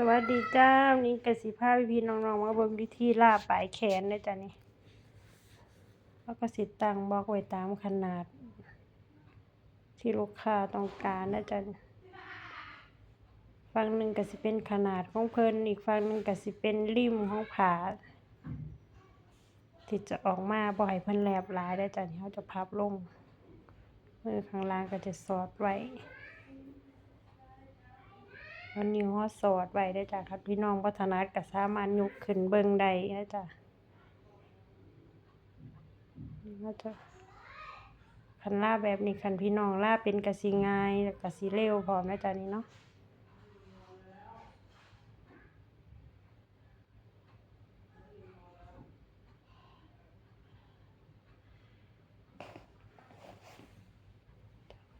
สวัสดีจ้าวันนี้กสิภาพพี่น้องๆมาเบิ่งวิธีลาปลายแขนนะจ๊ะนี่แล้วก็สิตั้งบล็อกไว้ตามขนาด ที่ลูกค้าต้องการนะจ๊ะฝั่งหนึ่งก็สิเป็นขนาดของเพิ่นอีกฝั่งหนึ่งก็สิเป็นริมของผาที่จะออกมาบ่ให้เพิ่นแลบหลายได้จ้ะนี่เขาจะพับลงมือข้างล่างก็จะสอดไว้ เอานิ้วเขาสอดไว้ได้จ้ะครับพี่น้องพัฒนาดก็สามารถยกขึ้นเบิ่งได้นะจ้ะแล้วจะคันล่าแบบนี้คันพี่น้องล่าเป็นกะสิง่ายแล้วกะสิเร็วพร้อมนะจ๊ะนี่เนาะ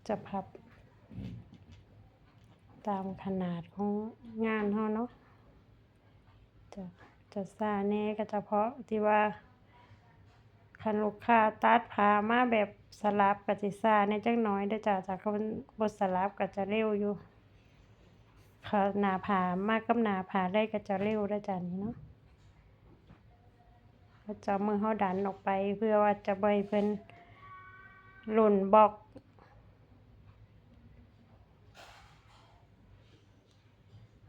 จะพับ ตามขนาดของงานเขาเนาะจะจะซาแน่ก็เฉพาะที่ว่าคันลูกค้าตัดผ้ามาแบบสลับก็สิซาแน่จักหน่อยเด้จ้ะจากคนบ่สลับก็จะเร็วอยู่ค่ะหนาผามากกับหนาผาได้ก็จะเร็วเด้จ้ะนี่เนาะก็จะมือเฮาดันออกไปเพื่อว่าจะให้เพิ่นหล่นบล็อก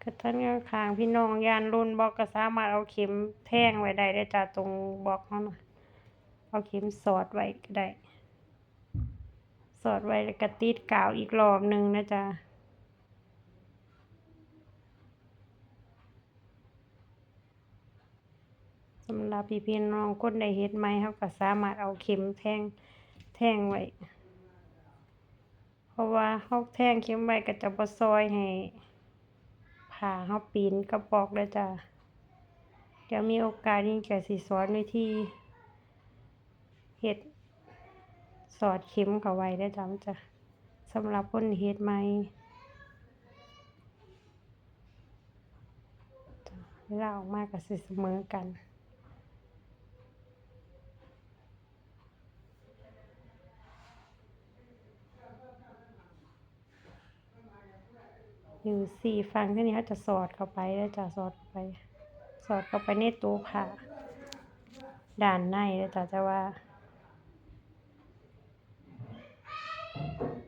กระทั่งข้างพี่น้องยานรุ่นบล็อกก็สามารถเอาเข็มแทงไว้ได้ได้จ้ะตรงบล็อกเขาน่ะเอาเข็มสอดไว้ก็ได้ สอดไว้แล้วก็ติดกาวอีกรอบหนึ่งนะจ๊ะสำหรับพี่พี่น้องคนใดเฮ็ดใหมเขาก็สามารถเอาเข็มแทงแทงไว้ เพราะว่าเขาแทงเข็มไว้ก็จะบ่ซอยให้ ผ่าเฮาปีนกระบอกเลยจ้ะเดี๋ยวมีโอกาสนี่ก็สิสอนวิธีเห็ดสอดเข็มเข้าไว้ได้จ้ะมันจะสำหรับคนเห็ดไหม่จะเวลาออกมากับสิเสมอกัน อยู่สี่ฟังที่นี้เขาจะสอดเข้าไปแล้วจะสอดไป สอดเข้าไปในตัวผ่าด่านในแล้วจะจะว่า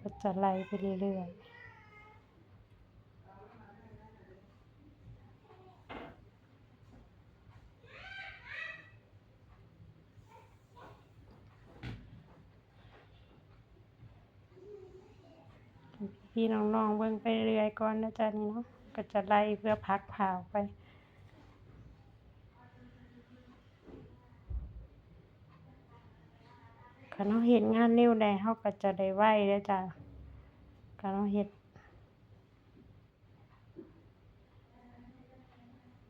ก็จะไล่ไปเรื่อยๆ พี่น้องๆเบิ่งไปเรื่อยก่อนนะจ๊ะนี่เนาะก็จะไล่เพื่อพักผ่าออกไปคันเราเฮ็ดงานเร็วได้เราก็จะได้ไหวเด้จ้ะคันเราเฮ็ด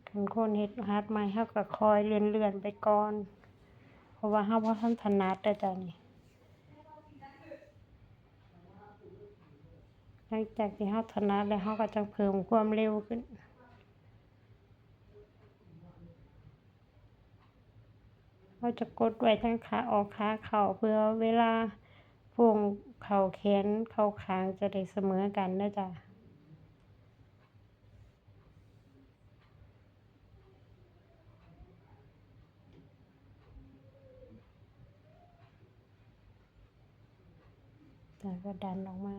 คันคนเฮ็ดหัดใหม่เราก็คอยเลื่อนๆไปก่อน เพราะว่าเราบ่ทันถนัดเด้จ้ะนี่ หลังจากที่เราถนัดแล้วเราก็จะเพิ่มความเร็วขึ้นเราจะกดไว้ทั้งขาออกขาเข้าเพื่อเวลาพวงเข่าแขนเข้าคางจะได้เสมอกันเด้อจ้ะแล้วก็ดันออกมา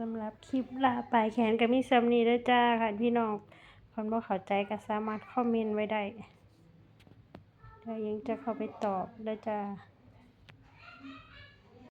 สำหรับคลิปลาปลายแขนก็มีซ้ำนี้เด้อจ้าค่ะพี่น้องคนบ่เข้าใจก็สามารถคอมเมนต์ไว้ได้แล้วยังจะเข้าไปตอบด้อจ้า